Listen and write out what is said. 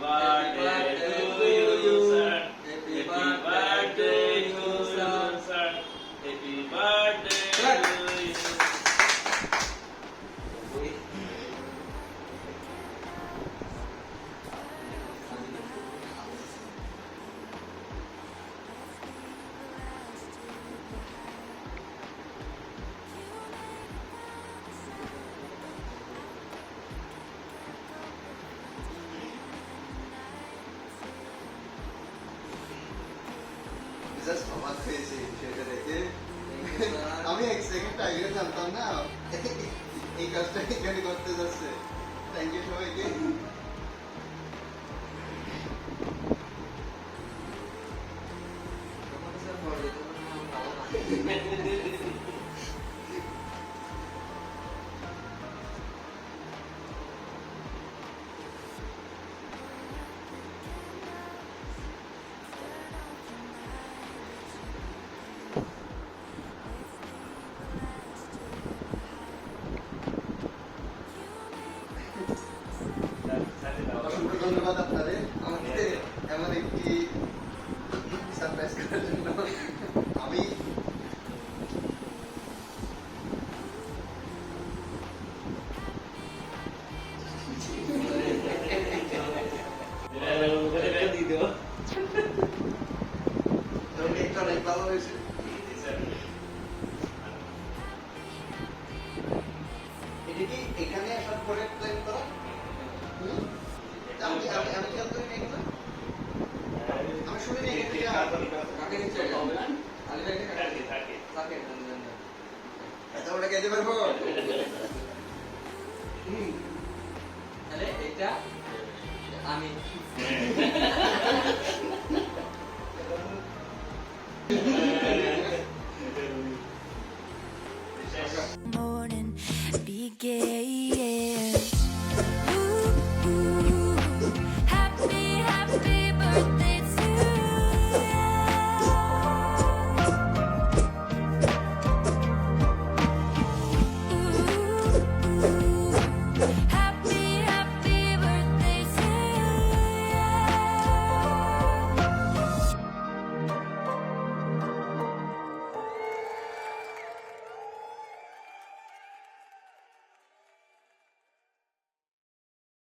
love. অবাক হয়েছে সেটা দেখে। আমি এক সেকেন্ড আগে জানতাম না। এই কাজটা এখানে করতে যাচ্ছে। থ্যাংক ইউ সবাইকে। অসংখ্য অনেক ভালো হয়েছে এটা কি এখানে আসার পরে প্ল্যান করা আমি আমি আমি খেয়াল করি না আমি শুনি না এখানে এত বড় খেতে পারব হুম। তাহলে এটা morning be gay